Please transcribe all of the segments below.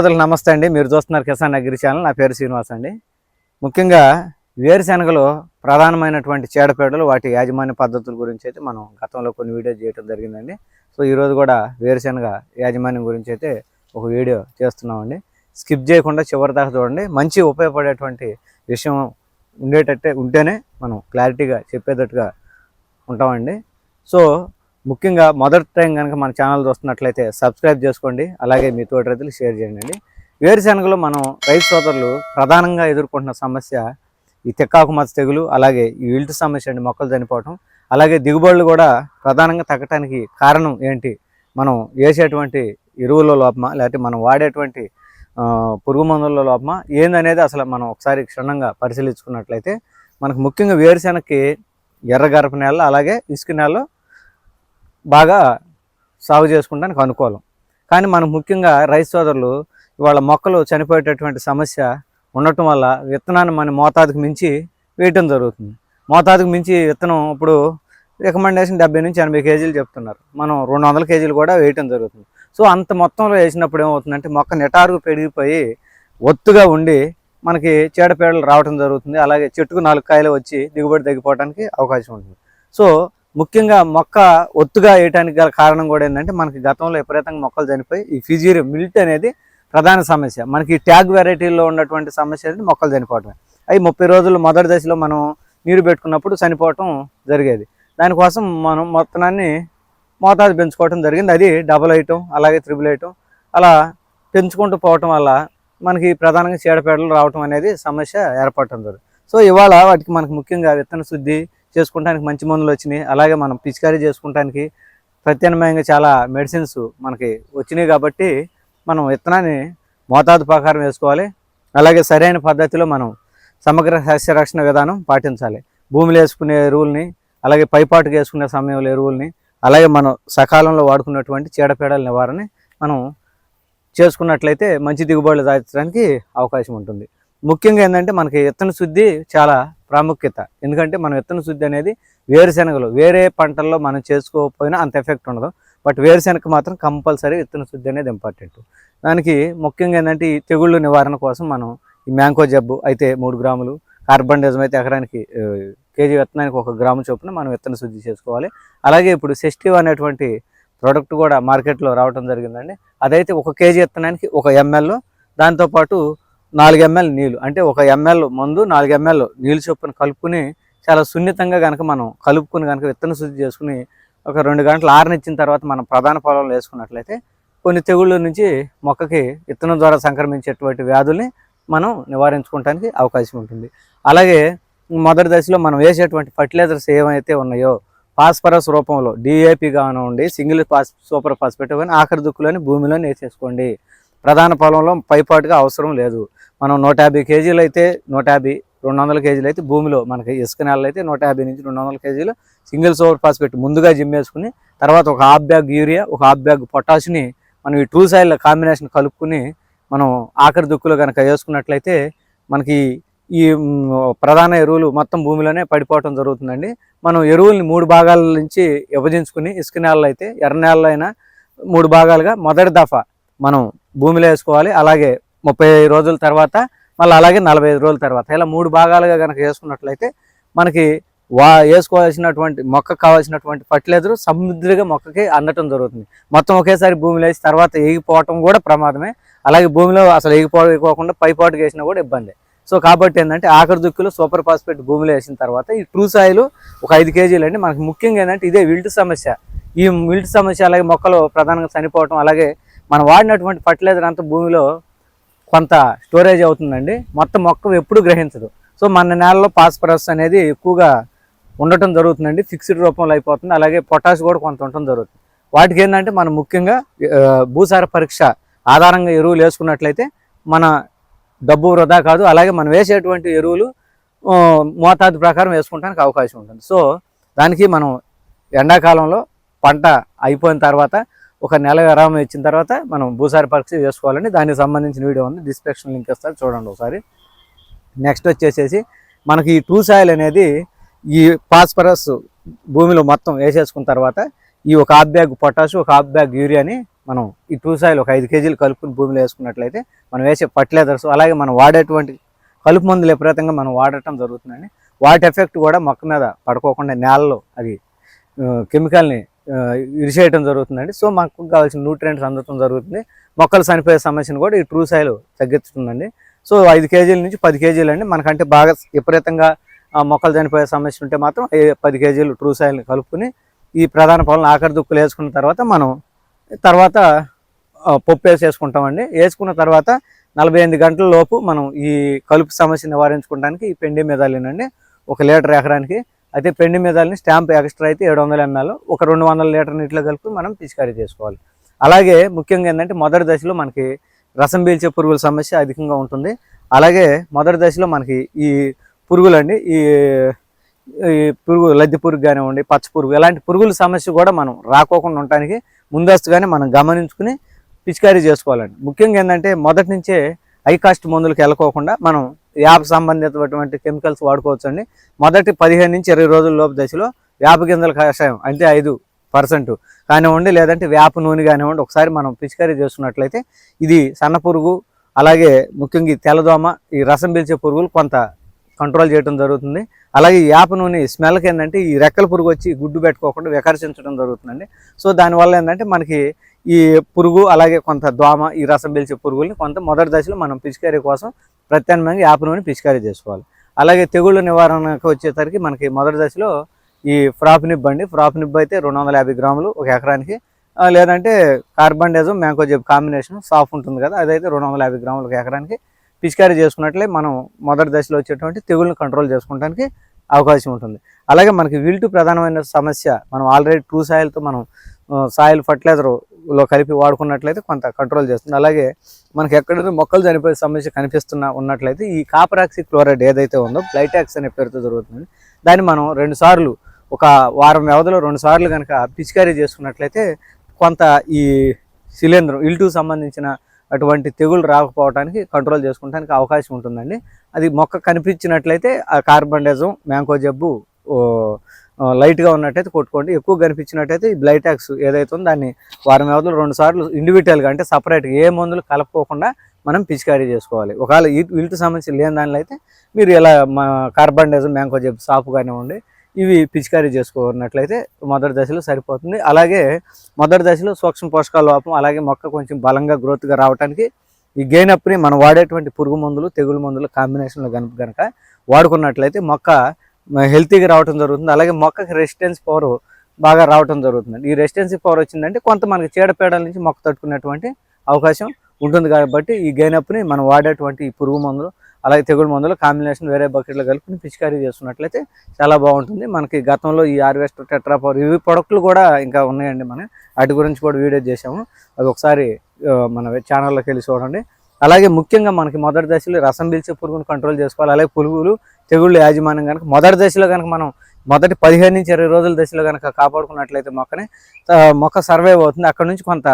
సోదరులకు నమస్తే అండి. మీరు చూస్తున్నారు కిసాన్ అగ్రి ఛానల్. నా పేరు శ్రీనివాస్ అండి. ముఖ్యంగా వేరుశెనగలో ప్రధానమైనటువంటి చీడపీడలు వాటి యాజమాన్య పద్ధతుల గురించి అయితే మనం గతంలో కొన్ని వీడియో చేయడం జరిగిందండి. సో ఈరోజు కూడా వేరుశెనగ యాజమాన్యం గురించి అయితే ఒక వీడియో చేస్తున్నామండి. స్కిప్ చేయకుండా చివరి దాకా చూడండి. మంచి ఉపయోగపడేటువంటి విషయం ఉండేటట్టే ఉంటేనే మనం క్లారిటీగా చెప్పేటట్టుగా ఉంటామండి. సో ముఖ్యంగా మొదటి టైం కనుక మన ఛానల్ చూస్తున్నట్లయితే సబ్స్క్రైబ్ చేసుకోండి. అలాగే మీ తోటి రైతులు షేర్ చేయండి. అండి వేరుశెనగలో మనం రైతు సోదరులు ప్రధానంగా ఎదుర్కొంటున్న సమస్య ఈ తెక్కాకు మచ్చ తెగులు అలాగే ఈ ఇల్టు సమస్య అండి మొక్కలు చనిపోవటం. అలాగే దిగుబడులు కూడా ప్రధానంగా తగ్గటానికి కారణం ఏంటి? మనం వేసేటువంటి ఎరువుల లోపమా లేకపోతే మనం వాడేటువంటి పురుగు మందుల లోపమా ఏందనేది అసలు మనం ఒకసారి క్షుణ్ణంగా పరిశీలించుకున్నట్లయితే మనకు ముఖ్యంగా వేరుశెనగకి ఎర్ర గరప నేల అలాగే ఇసుక నేలలో బాగా సాగు చేసుకోవడానికి అనుకూలం. కానీ మనం ముఖ్యంగా రైతు సోదరులు ఇవాళ మొక్కలు చనిపోయేటటువంటి సమస్య ఉండటం వల్ల విత్తనాన్ని మన మోతాదుకు మించి వేయటం జరుగుతుంది. మోతాదుకు మించి విత్తనం ఇప్పుడు రికమెండేషన్ డెబ్బై నుంచి ఎనభై కేజీలు చెప్తున్నారు. మనం రెండు వందల కేజీలు కూడా వేయటం జరుగుతుంది. సో అంత మొత్తంలో వేసినప్పుడు ఏమవుతుందంటే మొక్క నిటారుగా పెరిగిపోయి ఒత్తుగా ఉండి మనకి చీడపీడలు రావటం జరుగుతుంది. అలాగే చెట్టుకు నాలుగు కాయలు వచ్చి దిగుబడి తగ్గిపోవడానికి అవకాశం ఉంటుంది. సో ముఖ్యంగా మొక్క ఒత్తుగా వేయడానికి గల కారణం కూడా ఏంటంటే మనకి గతంలో విపరీతంగా మొక్కలు చనిపోయి ఈ ఫిజీరి మిల్ట్ అనేది ప్రధాన సమస్య. మనకి ట్యాగ్ వెరైటీల్లో ఉన్నటువంటి సమస్య అనేది మొక్కలు చనిపోవటం అవి ముప్పై రోజులు మొదటి దశలో మనం నీరు పెట్టుకున్నప్పుడు చనిపోవటం జరిగేది. దానికోసం మనం మొత్తాన్ని మోతాదు పెంచుకోవటం జరిగింది. అది డబుల్ వేయటం అలాగే త్రిబుల్ వేయటం అలా పెంచుకుంటూ పోవటం వల్ల మనకి ప్రధానంగా చీడపీడలు రావటం అనేది సమస్య ఏర్పడటం జరుగుతుంది. సో ఇవాళ వాటికి మనకి ముఖ్యంగా విత్తన శుద్ధి చేసుకోవడానికి మంచి మందులు వచ్చినాయి. అలాగే మనం పిచికారీ చేసుకోవడానికి ప్రత్యామ్నాయంగా చాలా మెడిసిన్స్ మనకి వచ్చినాయి కాబట్టి మనం విత్తనాన్ని మోతాదు ప్రకారం వేసుకోవాలి. అలాగే సరైన పద్ధతిలో మనం సమగ్ర సస్య రక్షణ విధానం పాటించాలి. భూమిలో వేసుకునే ఎరువుల్ని అలాగే పైపాటుకు వేసుకునే సమయంలో ఎరువుల్ని అలాగే మనం సకాలంలో వాడుకున్నటువంటి చీడపీడల నివారణ మనం చేసుకున్నట్లయితే మంచి దిగుబడులు దాచడానికి అవకాశం ఉంటుంది. ముఖ్యంగా ఏంటంటే మనకి విత్తన శుద్ధి చాలా ప్రాముఖ్యత. ఎందుకంటే మన విత్తన శుద్ధి అనేది వేరుశెనగలు వేరే పంటల్లో మనం చేసుకోకపోయినా అంత ఎఫెక్ట్ ఉండదు. బట్ వేరుశెనగ మాత్రం కంపల్సరీ విత్తన శుద్ధి అనేది ఇంపార్టెంట్. దానికి ముఖ్యంగా ఏంటంటే ఈ తెగుళ్ళు నివారణ కోసం మనం ఈ మ్యాంకో జబ్బు అయితే మూడు గ్రాములు కార్బన్ డైజం అయితే ఎకరానికి కేజీ విత్తనానికి ఒక గ్రాము చొప్పున మనం విత్తన శుద్ధి చేసుకోవాలి. అలాగే ఇప్పుడు సెస్టివ్ అనేటువంటి ప్రోడక్ట్ కూడా మార్కెట్లో రావడం జరిగిందండి. అదైతే ఒక కేజీ విత్తనానికి ఒక ఎంఎల్. దాంతోపాటు నాలుగు ఎంఎల్ నీళ్ళు. అంటే ఒక ఎంఎల్ మందు నాలుగు ఎంఎల్ నీళ్ళు చొప్పున కలుపుకుని చాలా సున్నితంగా కనుక మనం కలుపుకుని కనుక విత్తన శుద్ధి చేసుకుని ఒక రెండు గంటలు ఆరనిచ్చిన తర్వాత మనం ప్రధాన పొలంలో వేసుకున్నట్లయితే కొన్ని తెగుళ్ళ నుంచి మొక్కకి విత్తనం ద్వారా సంక్రమించేటువంటి వ్యాధుల్ని మనం నివారించుకోవడానికి అవకాశం ఉంటుంది. అలాగే మొదటి దశలో మనం వేసేటువంటి ఫర్టిలైజర్స్ ఏమైతే ఉన్నాయో ఫాస్ఫరస్ రూపంలో డిఏపి కానివ్వండి సింగిల్ ఫాస్ సూపర్ ఫాస్ఫేట్ కానీ ఆఖరి దుక్కులోని భూమిలోనే వేసేసుకోండి. ప్రధాన పొలంలో పైపాటుగా అవసరం లేదు. మనం నూట యాభై కేజీలు అయితే నూట యాభై రెండు వందల కేజీలు అయితే భూమిలో మనకి ఇసుక నేలలు అయితే నూట యాభై నుంచి రెండు వందల కేజీలు సింగిల్ సూపర్ ఫాస్ఫేట్ ముందుగా జిమ్మేసుకుని తర్వాత ఒక హాఫ్ బ్యాగ్ యూరియా ఒక హాఫ్ బ్యాగ్ పొటాష్ని మనం ఈ టూ సైడ్ల కాంబినేషన్ కలుపుకుని మనం ఆఖరి దుక్కులో కనుక వేసుకున్నట్లయితే మనకి ఈ ప్రధాన ఎరువులు మొత్తం భూమిలోనే పడిపోవటం జరుగుతుందండి. మనం ఎరువుల్ని మూడు భాగాల నుంచి విభజించుకుని ఇసుక నేలలు అయితే ఎర్ర నేలలో అయినా మూడు భాగాలుగా మొదటి దఫా మనం భూమిలో వేసుకోవాలి. అలాగే ముప్పై రోజుల తర్వాత మళ్ళీ అలాగే నలభై ఐదు రోజుల తర్వాత. ఇలా మూడు భాగాలుగా కనుక వేసుకున్నట్లయితే మనకి వా వేసుకోవాల్సినటువంటి మొక్కకు కావాల్సినటువంటి ఫర్టిలైజర్ సముద్రిగా మొక్కకి అందటం జరుగుతుంది. మొత్తం ఒకేసారి భూమిలో వేసి తర్వాత ఎగిపోవటం కూడా ప్రమాదమే. అలాగే భూమిలో అసలు ఎగిపోకుండా పైపాటుకు వేసినా కూడా ఇబ్బంది. సో కాబట్టి ఏంటంటే ఆఖరి దుక్కులు సూపర్ ఫాస్ఫేట్ భూమిలో వేసిన తర్వాత ఈ ట్రూ సాయిలు ఒక ఐదు కేజీలు అండి. మనకి ముఖ్యంగా ఏంటంటే ఇదే విల్ట్ సమస్య. ఈ విల్ట్ సమస్య అలాగే మొక్కలు ప్రధానంగా చనిపోవటం అలాగే మనం వాడినటువంటి ఫర్టిలైజర్ అంతా భూమిలో కొంత స్టోరేజ్ అవుతుందండి. మొత్తం మొక్క ఎప్పుడు గ్రహించదు. సో మన నేలలో పాస్పరస్ అనేది ఎక్కువగా ఉండటం జరుగుతుందండి. ఫిక్స్డ్ రూపంలో అయిపోతుంది. అలాగే పొటాష్ కూడా కొంత ఉండటం జరుగుతుంది. వాటికి ఏంటంటే మనం ముఖ్యంగా భూసార పరీక్ష ఆధారంగా ఎరువులు వేసుకున్నట్లయితే మన డబ్బు వృధా కాదు. అలాగే మనం వేసేటువంటి ఎరువులు మోతాదు ప్రకారం వేసుకోవడానికి అవకాశం ఉంటుంది. సో దానికి మనం ఎండాకాలంలో పంట అయిపోయిన తర్వాత ఒక నెల విరామం ఇచ్చిన తర్వాత మనం భూసారి పరీక్ష చేసుకోవాలండి. దానికి సంబంధించిన వీడియో ఉంది. డిస్క్రిప్షన్ లింక్ ఇస్తారు చూడండి ఒకసారి. నెక్స్ట్ వచ్చేసేసి మనకి ఈ టూ సాయిల్ అనేది ఈ ఫాస్ఫరస్ భూమిలో మొత్తం వేసేసుకున్న తర్వాత ఈ ఒక హాఫ్ బ్యాగ్ పొటాషు ఒక హాఫ్ బ్యాగ్ యూరియాని మనం ఈ టూ సాయిల్ ఒక ఐదు కేజీలు కలుపుకుని భూమిలో వేసుకున్నట్లయితే మనం వేసే ఫర్టిలైజర్స్ అలాగే మనం వాడేటువంటి కలుపు మందులు విపరీతంగా మనం వాడటం జరుగుతుందండి. వాటి ఎఫెక్ట్ కూడా మొక్క మీద పడుకోకుండా నేలలో అది కెమికల్ని ఇరిచేయటం జరుగుతుందండి. సో మాకు కావాల్సిన న్యూట్రియంట్స్ అందటం జరుగుతుంది. మొక్కలు చనిపోయే సమస్యను కూడా ఈ ట్రూ సాయిల్ తగ్గిస్తుందండి. సో ఐదు కేజీల నుంచి పది కేజీలు అండి. మనకంటే బాగా విపరీతంగా మొక్కలు చనిపోయే సమస్య ఉంటే మాత్రం ఏ పది కేజీలు ట్రూ సాయిల్ని కలుపుకుని ఈ ప్రధాన పొలం ఆఖరి దుక్కులు వేసుకున్న తర్వాత మనం తర్వాత పప్పు వేసి వేసుకుంటామండి వేసుకున్న తర్వాత నలభై ఎనిమిది గంటల లోపు మనం ఈ కలుపు సమస్య నివారించుకోవడానికి ఈ పెండి మెదాలినండి ఒక లీటర్ ఎకరానికి అయితే పెండి మెదాలని స్టాంప్ ఎక్స్ట్రా అయితే ఏడు వందల ఎంఎల్ ఒక రెండు వందల లీటర్ నీటిలో కలిపి మనం పిచికారీ చేసుకోవాలి. అలాగే ముఖ్యంగా ఏంటంటే మొదటి దశలో మనకి రసం పీల్చే పురుగుల సమస్య అధికంగా ఉంటుంది. అలాగే మొదటి దశలో మనకి ఈ పురుగులండి ఈ ఈ పురుగు లద్దె పురుగు కానివ్వండి పచ్చ పురుగు ఇలాంటి పురుగుల సమస్య కూడా మనం రాకోకుండా ఉండటానికి ముందస్తుగానే మనం గమనించుకుని పిచికారీ చేసుకోవాలండి. ముఖ్యంగా ఏంటంటే మొదటి నుంచే హై కాస్ట్ మందులకు వెళ్ళకోకుండా మనం యాప్ సంబంధితమైనటువంటి కెమికల్స్ వాడుకోవచ్చు అండి మొదటి పదిహేను నుంచి ఇరవై రోజుల లోపు దశలో వేప గింజల కషాయం అంటే ఐదు పర్సెంట్ కానివ్వండి లేదంటే వేప నూనె కానివ్వండి ఒకసారి మనం పిచికారీ చేసుకున్నట్లయితే ఇది సన్న పురుగు అలాగే ముఖ్యంగా ఈ తెల్లదోమ ఈ రసం పీల్చే పురుగులు కొంత కంట్రోల్ చేయడం జరుగుతుంది. అలాగే ఈ వేప నూనె స్మెల్కి ఏంటంటే ఈ రెక్కల పురుగు వచ్చి గుడ్డు పెట్టుకోకుండా వికర్షించడం జరుగుతుందండి. సో దానివల్ల ఏంటంటే మనకి ఈ పురుగు అలాగే కొంత దోమ ఈ రసం పీల్చే పురుగుల్ని కొంత మొదటి దశలో మనం పిచికారీ కోసం ప్రత్యామ్నాయంగా యాప్ నూనె పిచికారీ చేసుకోవాలి. అలాగే తెగుళ్ళ నివారణకు వచ్చేసరికి మనకి మొదటి దశలో ఈ ఫ్రాప్ నిబ్ అండి. ఫ్రాప్ నిబ్ అయితే రెండు వందల యాభై గ్రాములు ఒక ఎకరానికి. లేదంటే కార్బన్ డైజం మ్యాంకోజెబ్ కాంబినేషన్ సాఫ్ ఉంటుంది కదా అదైతే రెండు వందల యాభై గ్రాములు ఒక ఎకరానికి. పిచికారీ చేసుకున్నట్లే మనం మొదటి దశలో వచ్చేటువంటి తెగుళ్ళని కంట్రోల్ చేసుకోవడానికి అవకాశం ఉంటుంది. అలాగే మనకి విల్టు ప్రధానమైన సమస్య మనం ఆల్రెడీ ట్రూ సాయిల్తో మనం సాయిల్ ఫర్టిలైజర్లో కలిపి వాడుకున్నట్లయితే కొంత కంట్రోల్ చేస్తుంది. అలాగే మనకి ఎక్కడైనా మొక్కలు చనిపోయే సమస్య కనిపిస్తున్న ఉన్నట్లయితే ఈ కాపరాక్సి క్లోరైడ్ ఏదైతే ఉందో బ్లైటాక్స్ అనే పేరుతో జరుగుతుంది. దాన్ని మనం రెండు సార్లు ఒక వారం వ్యవధిలో రెండు సార్లు కనుక పిచికారీ చేసుకున్నట్లయితే కొంత ఈ శిలీంధ్రం ఇల్టు సంబంధించిన అటువంటి తెగులు రాకపోవడానికి కంట్రోల్ చేసుకోవడానికి అవకాశం ఉంటుందండి. అది మొక్క కనిపించినట్లయితే ఆ కార్బన్ డైజం మ్యాంకో జబ్బు లైట్గా ఉన్నట్టయితే కొట్టుకోండి. ఎక్కువ కనిపించినట్టయితే ఈ బ్లైటాక్స్ ఏదైతే ఉందో దాన్ని వారం వ్యవధిలో రెండు సార్లు ఇండివిజువల్గా అంటే సపరేట్గా ఏ మందులు కలపకోకుండా మనం పిచికారీ చేసుకోవాలి. ఒకవేళ వీటికి ఇల్టు లేని దానిలో అయితే మీరు ఇలా మా కార్బన్ డైజం మ్యాంకో చెప్పి సాపు కానివ్వండి ఇవి పిచికారీ చేసుకున్నట్లయితే మొదటి దశలో సరిపోతుంది. అలాగే మొదటి దశలో సూక్ష్మ పోషకాల లోపం అలాగే మొక్క కొంచెం బలంగా గ్రోత్గా రావడానికి ఈ గెయినప్ని మనం వాడేటువంటి పురుగు మందులు తెగులు మందులు కాంబినేషన్లో కనుక వాడుకున్నట్లయితే మొక్క హెల్తీగా రావడం జరుగుతుంది. అలాగే మొక్కకి రెసిస్టెన్స్ పవర్ బాగా రావడం జరుగుతుంది. ఈ రెసిస్టెన్సీ పవర్ వచ్చిందంటే కొంత మనకి చీడపీడల నుంచి మొక్క తట్టుకునేటువంటి అవకాశం ఉంటుంది కాబట్టి ఈ గైనప్ని మనం వాడేటువంటి ఈ పురుగు మందులు అలాగే తెగులు మందులు కాంబినేషన్ వేరే బకెట్లో కలుపుకుని పిచికారీ చేసుకున్నట్లయితే చాలా బాగుంటుంది. మనకి గతంలో ఈ హార్వెస్టర్ టెట్రా పవర్ ఇవి ప్రొడక్ట్లు కూడా ఇంకా ఉన్నాయండి మనం. వాటి గురించి కూడా వీడియో చేసాము అది ఒకసారి మన ఛానల్లోకి వెళ్ళి చూడండి. అలాగే ముఖ్యంగా మనకి మొదటి దశలో రసం పీల్చే పురుగును కంట్రోల్ చేసుకోవాలి. అలాగే పురుగులు తెగుళ్ళు యాజమాన్యం కనుక మొదటి దశలో కనుక మనం మొదటి పదిహేను నుంచి ఇరవై రోజుల దశలో కనుక కాపాడుకున్నట్లయితే మొక్కని మొక్క సర్వైవ్ అవుతుంది. అక్కడ నుంచి కొంత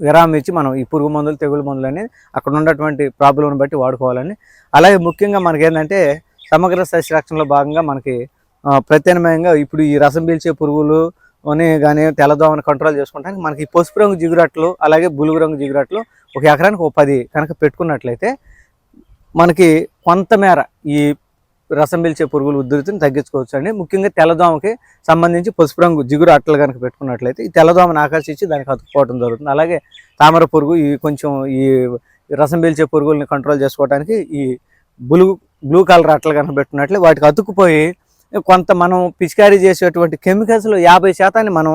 విరామం ఇచ్చి మనం ఈ పురుగు మందులు తెగులు మందులు అనేది అక్కడ ఉన్నటువంటి ప్రాబ్లంని బట్టి వాడుకోవాలని అలాగే ముఖ్యంగా మనకి ఏంటంటే సమగ్ర సస్యరక్షణలో భాగంగా మనకి ప్రత్యామ్నాయంగా ఇప్పుడు ఈ రసం పీల్చే పురుగులు అని కానీ తెల్లదోమని కంట్రోల్ చేసుకుంటానికి మనకి ఈ పసుపు రంగు జిగురట్లు అలాగే బులుగు రంగు జిగురట్లు ఒక ఎకరానికి ఒక పది కనుక పెట్టుకున్నట్లయితే మనకి కొంతమేర ఈ రసం పిలిచే పురుగుల ఉధృతిని తగ్గించుకోవచ్చు అండి ముఖ్యంగా తెల్లదోమకి సంబంధించి పసుపు రంగు జిగురు అట్టలు కనుక పెట్టుకున్నట్లయితే ఈ తెల్లదోమను ఆకర్షించి దానికి అతుక్కోవడం జరుగుతుంది. అలాగే తామర పురుగు ఈ కొంచెం ఈ రసం పీల్చే పురుగుల్ని కంట్రోల్ చేసుకోవడానికి ఈ బ్లూ బ్లూ కలర్ అట్టలు కనుక పెట్టుకున్నట్లే వాటికి అతుక్కుపోయి కొంత మనం పిచికారీ చేసేటువంటి కెమికల్స్లో యాభై శాతాన్ని మనం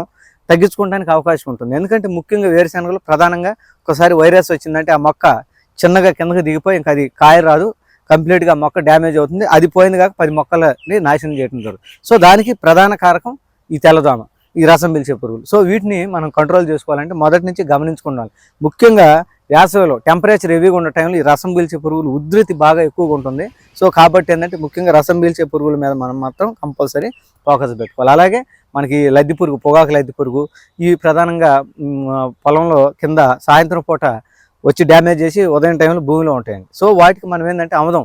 తగ్గించుకోవడానికి అవకాశం ఉంటుంది. ఎందుకంటే ముఖ్యంగా వేరుశనగలు ప్రధానంగా ఒకసారి వైరస్ వచ్చిందంటే ఆ మొక్క చిన్నగా కిందకి దిగిపోయి ఇంకా అది కాయ రాదు. కంప్లీట్గా మొక్క డ్యామేజ్ అవుతుంది. అది పోయింది కాక పది మొక్కలని నాశనం చేయడం జరుగుతుంది. సో దానికి ప్రధాన కారకం ఈ తెల్లదోమ ఈ రసం పిలిచే పురుగులు. సో వీటిని మనం కంట్రోల్ చేసుకోవాలంటే మొదటి నుంచి గమనించుకుండాలి. ముఖ్యంగా వేసవిలో టెంపరేచర్ హెవీగా ఉన్న టైంలో ఈ రసం పీల్చే పురుగులు ఉధృతి బాగా ఎక్కువగా ఉంటుంది. సో కాబట్టి ఏంటంటే ముఖ్యంగా రసం పీల్చే పురుగుల మీద మనం మాత్రం కంపల్సరీ ఫోకస్ పెట్టుకోవాలి. అలాగే మనకి లద్ది పురుగు పొగాకు లద్ది పురుగు ఈ ప్రధానంగా పొలంలో కింద సాయంత్రం పూట వచ్చి డ్యామేజ్ చేసి ఉదయం టైంలో భూమిలో ఉంటాయండి. సో వాటికి మనం ఏంటంటే అమదం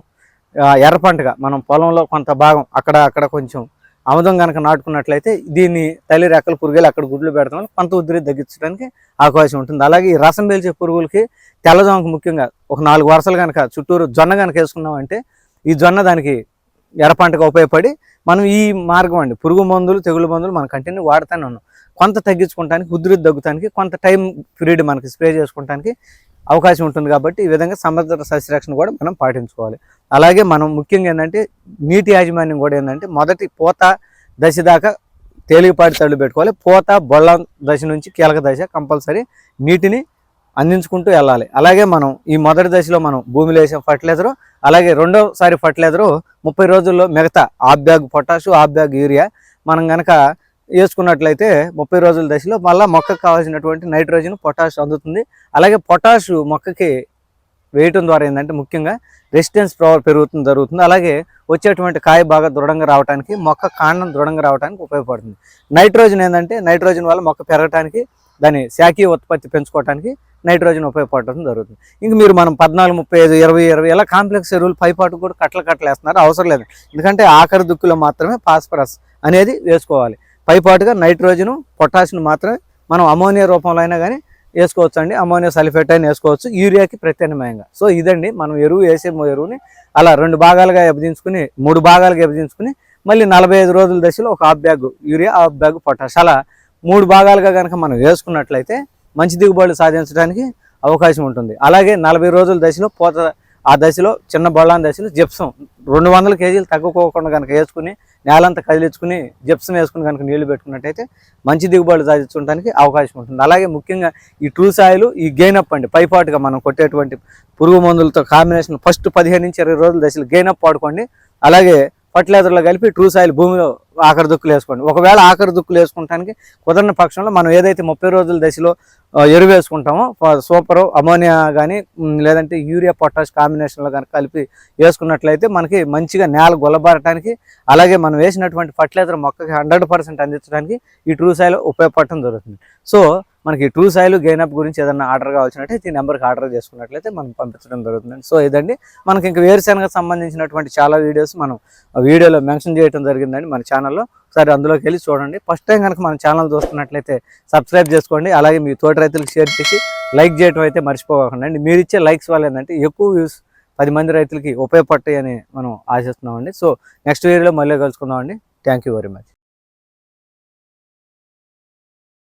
ఎర్రపంటగా ఎర్ర పంటగా మనం పొలంలో కొంత భాగం అక్కడ అక్కడ కొంచెం ఆముదం కనుక నాటుకున్నట్లయితే దీన్ని తల్లి రెక్కలు పురుగులు అక్కడ గుడ్లు పెడతాం వల్ల కొంత ఉద్రి తగ్గించడానికి అవకాశం ఉంటుంది. అలాగే ఈ రసం పీల్చే పురుగులకి తెల్లజొన్నకు ముఖ్యంగా ఒక నాలుగు వరుసలు కనుక చుట్టూరు జొన్న కనుక వేసుకున్నామంటే ఈ జొన్న దానికి ఎర్ర పంటగా ఉపయోగపడి మనం ఈ మార్గం అండి. పురుగు మందులు తెగులు మందులు మనం కంటిన్యూ వాడుతూనే ఉన్నాం. కొంత తగ్గించుకోవడానికి ఉధృతి తగ్గుతానికి కొంత టైం పీరియడ్ మనకి స్ప్రే చేసుకోవడానికి అవకాశం ఉంటుంది కాబట్టి ఈ విధంగా సమర్థ సస్యరక్షణ కూడా మనం పాటించుకోవాలి. అలాగే మనం ముఖ్యంగా ఏంటంటే నీటి యాజమాన్యం కూడా ఏంటంటే మొదటి పూత దశ దాకా తేలికపాటి తళ్ళు పెట్టుకోవాలి. పూత బొళ్ళ దశ నుంచి కీలక దశ కంపల్సరీ నీటిని అందించుకుంటూ వెళ్ళాలి. అలాగే మనం ఈ మొదటి దశలో మనం భూమిలో వేసే ఫర్టిలైజరు అలాగే రెండోసారి ఫర్టిలైజరు ముప్పై రోజుల్లో మిగతా half bag potash half bag urea మనం కనుక వేసుకున్నట్లయితే ముప్పై రోజుల దశలో మళ్ళీ మొక్కకు కావాల్సినటువంటి నైట్రోజన్ పొటాష్ అందుతుంది. అలాగే పొటాష్ మొక్కకి వేయటం ద్వారా ఏంటంటే ముఖ్యంగా రెసిస్టెన్స్ పవర్ పెరుగుతుంది జరుగుతుంది. అలాగే వచ్చేటువంటి కాయ బాగా దృఢంగా రావడానికి మొక్క కాండం దృఢంగా రావడానికి ఉపయోగపడుతుంది. నైట్రోజన్ ఏంటంటే నైట్రోజన్ వల్ల మొక్క పెరగడానికి దాని శాఖీయ ఉత్పత్తి పెంచుకోవడానికి నైట్రోజన్ ఉపయోగపడటం జరుగుతుంది. ఇంక మీరు మనం పద్నాలుగు ముప్పై ఐదు ఇరవై ఇరవై ఇలా కాంప్లెక్స్ ఎరువులు పైపాటు కూడా కట్టలు కట్టలు వేస్తున్నారు అవసరం లేదు. ఎందుకంటే ఆఖరి దుక్కులో మాత్రమే ఫాస్ఫరస్ అనేది వేసుకోవాలి. పైపాటుగా నైట్రోజన్ పొటాషియం మాత్రమే మనం అమోనియా రూపంలో అయినా కానీ వేసుకోవచ్చు అండి అమోనియా సల్ఫేట్ అయినా వేసుకోవచ్చు. యూరియాకి ప్రత్యామ్నాయంగా. సో ఇదండి మనం ఎరువు వేసే ఎరువుని అలా రెండు భాగాలుగా విభజించుకుని మూడు భాగాలుగా విభజించుకుని మళ్ళీ నలభై ఐదు రోజుల దశలో ఒక half bag urea half bag potash. అలా మూడు భాగాలుగా కనుక మనం వేసుకున్నట్లయితే మంచి దిగుబడులు సాధించడానికి అవకాశం ఉంటుంది. అలాగే నలభై రోజుల దశలో పోత ఆ దశలో చిన్న బొళ్ళాన్ దశలో జిప్సం. రెండు వందల కేజీలు తగ్గుకోకుండా కనుక వేసుకుని నేలంతా కదిలించుకుని జిప్సం వేసుకుని కనుక నీళ్ళు పెట్టుకున్నట్టయితే మంచి దిగుబడులు సాధించడానికి అవకాశం ఉంటుంది. అలాగే ముఖ్యంగా ఈ టూ సాయిలు ఈ గెయిన్ అప్ అండి పైపాటుగా మనం కొట్టేటువంటి పురుగు మందులతో కాంబినేషన్ ఫస్ట్ పదిహేను నుంచి ఇరవై రోజుల దశలో గెయిన్ అప్ వాడుకోండి. అలాగే ఫర్టిలైజర్లో కలిపి టూ సాయిల్ భూమిలో ఆఖరి దుక్కులు వేసుకోండి. ఒకవేళ ఆఖరి దుక్కులు వేసుకుంటానికి కుదరని పక్షంలో మనం ఏదైతే ముప్పై రోజుల దశలో ఎరువు వేసుకుంటామో సూపర్ అమోనియా కానీ లేదంటే యూరియా పొటాష్ కాంబినేషన్లో కానీ కలిపి వేసుకున్నట్లయితే మనకి మంచిగా నేల గొల్లబారటానికి అలాగే మనం వేసినటువంటి ఫర్టిలైజర్ మొక్కకి హండ్రెడ్ పర్సెంట్ అందించడానికి ఈ ట్రూసాయిల్ ఉపయోగపడటం జరుగుతుంది. సో మనకి టూ సైలు గెయిన్ అప్ గురించి ఏదైనా ఆర్డర్ కావాల్సినట్టు ఈ నెంబర్కి ఆర్డర్ చేసుకున్నట్లయితే మనం పంపించడం జరుగుతుంది. సో ఇదండి. మనకి ఇంకా వేరుశనగ సంబంధించినటువంటి చాలా వీడియోస్ మనం ఆ వీడియోలో మెన్షన్ చేయడం జరిగిందండి మన ఛానల్లో ఒకసారి అందులోకి వెళ్ళి చూడండి. ఫస్ట్ టైం కనుక మన ఛానల్ చూస్తున్నట్లయితే సబ్స్క్రైబ్ చేసుకోండి. అలాగే మీ తోటి రైతులకు షేర్ చేసి లైక్ చేయడం అయితే మర్చిపోకండి. అండి మీరు ఇచ్చే లైక్స్ వల్ల ఏంటంటే ఎక్కువ వ్యూస్ పది మంది రైతులకి ఉపయోగపడతాయని మనం ఆశిస్తున్నామండి. సో నెక్స్ట్ వీడియోలో మళ్ళీ కలుసుకుందామండి. Thank you very much